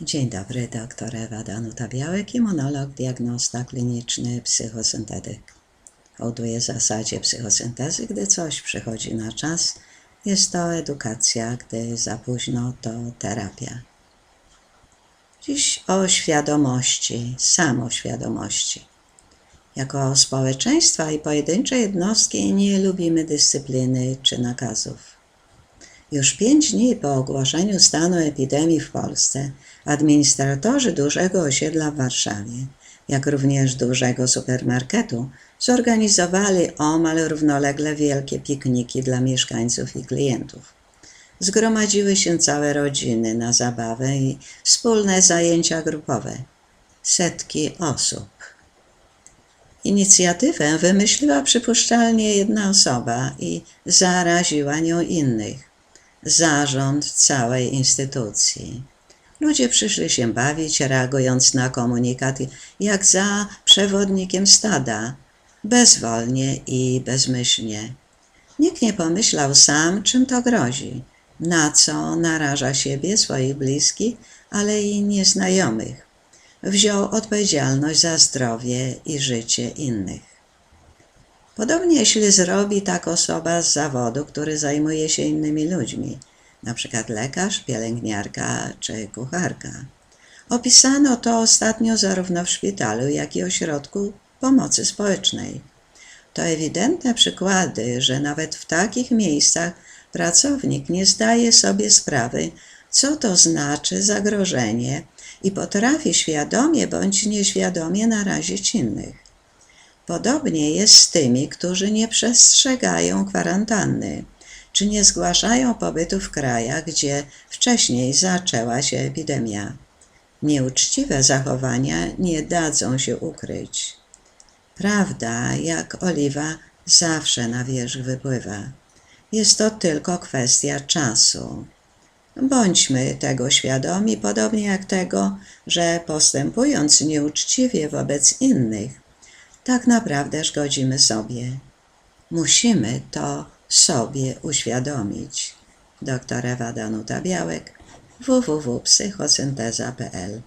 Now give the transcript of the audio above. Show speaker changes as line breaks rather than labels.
Dzień dobry, doktor Ewa Danuta Białek, immunolog, diagnosta kliniczny, psychosyntetyk. Hołduję zasadzie psychosyntezy, gdy coś przychodzi na czas. Jest to edukacja, gdy za późno to terapia. Dziś o świadomości, samoświadomości. Jako społeczeństwa i pojedyncze jednostki nie lubimy dyscypliny czy nakazów. Już pięć dni po ogłoszeniu stanu epidemii w Polsce administratorzy dużego osiedla w Warszawie, jak również dużego supermarketu, zorganizowali omal równolegle wielkie pikniki dla mieszkańców i klientów. Zgromadziły się całe rodziny na zabawę i wspólne zajęcia grupowe. Setki osób. Inicjatywę wymyśliła przypuszczalnie jedna osoba i zaraziła nią innych zarząd całej instytucji. Ludzie przyszli się bawić, reagując na komunikat jak za przewodnikiem stada, bezwolnie i bezmyślnie. Nikt nie pomyślał sam, czym to grozi, na co naraża siebie, swoich bliskich, ale i nieznajomych. Wziął odpowiedzialność za zdrowie i życie innych. Podobnie jeśli zrobi tak osoba z zawodu, który zajmuje się innymi ludźmi, przykład lekarz, pielęgniarka czy kucharka. Opisano to ostatnio zarówno w szpitalu, jak i ośrodku pomocy społecznej. To ewidentne przykłady, że nawet w takich miejscach pracownik nie zdaje sobie sprawy, co to znaczy zagrożenie i potrafi świadomie bądź nieświadomie narazić innych. Podobnie jest z tymi, którzy nie przestrzegają kwarantanny, czy nie zgłaszają pobytu w krajach, gdzie wcześniej zaczęła się epidemia. Nieuczciwe zachowania nie dadzą się ukryć. Prawda, jak oliwa, zawsze na wierzch wypływa. Jest to tylko kwestia czasu. Bądźmy tego świadomi, podobnie jak tego, że postępując nieuczciwie wobec innych, tak naprawdę szkodzimy sobie. Musimy to sobie uświadomić. Doktor Ewa Danuta Białek www.psychosynteza.pl